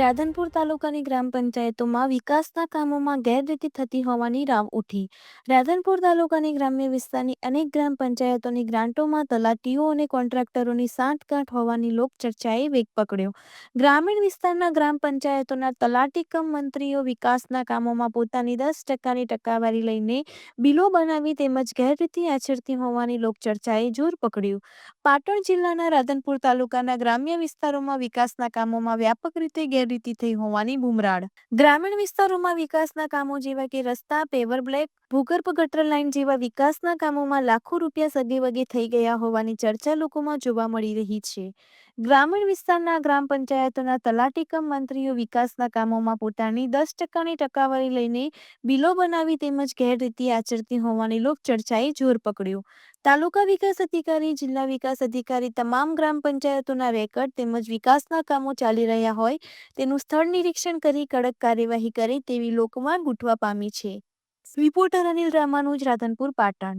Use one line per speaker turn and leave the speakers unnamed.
રાધનપુર તાલુકાની ગ્રામ પંચાયતોમાં વિકાસના કામોમાં ગેરરીતિ થતી હોવાની રાવ ઉઠી. રાધનપુર તાલુકાની ગ્રામ્ય વિસ્તારની અનેક ગ્રામ પંચાયતોની ગ્રાન્ટોમાં તલાટીઓ અને કોન્ટ્રાક્ટરોની સાંઠગાંઠ હોવાની લોકચર્ચાએ વેગ પકડ્યો. ગ્રામીણ વિસ્તારના ગ્રામ પંચાયતોના તલાટી કમ મંત્રીઓ વિકાસના કામોમાં પોતાની દસ ટકાની ટકાવારી લઈને બિલો બનાવી તેમજ ગેરરીતિ આચરતી હોવાની લોકચર્ચાએ જોર પકડ્યું. પાટણ જિલ્લાના રાધનપુર તાલુકાના ગ્રામ્ય વિસ્તારોમાં વિકાસના કામોમાં વ્યાપક રીતે ગેરરીતિ થઈ હોવાની બુમરાડ ગ્રામીણ વિસ્તારોમાં વિકાસના કામો જેવા કે રસ્તા, પેવર બ્લેક, ભૂગર્ભ ગટર લાઇન જેવા વિકાસના કામોમાં લાખો રૂપિયા સગેવગે થઈ ગયા હોવાની ચર્ચા લોકોમાં જોવા મળી રહી છે. ગ્રામીણ વિસ્તારના ગ્રામ પંચાયતોના તલાટીકમ મંત્રીઓ વિકાસના કામોમાં પોતાની દસ ટકાની ટકાવારી લઈને બિલો બનાવી તેમજ ગેરરીતિ આચરતી હોવાની લોકચર્ચાએ જોર પકડ્યું. તાલુકા વિકાસ અધિકારી, જિલ્લા વિકાસ અધિકારી તમામ ગ્રામ પંચાયતોના રેકર્ડ તેમજ વિકાસના કામો ચાલી રહ્યા હોય તેનું સ્થળ નિરીક્ષણ કરી કડક કાર્યવાહી કરે તેવી લોકમાંગ ઉઠવા પામી છે. રિપોર્ટર અનિલ રામાનુજ, રાધનપુર, પાટણ.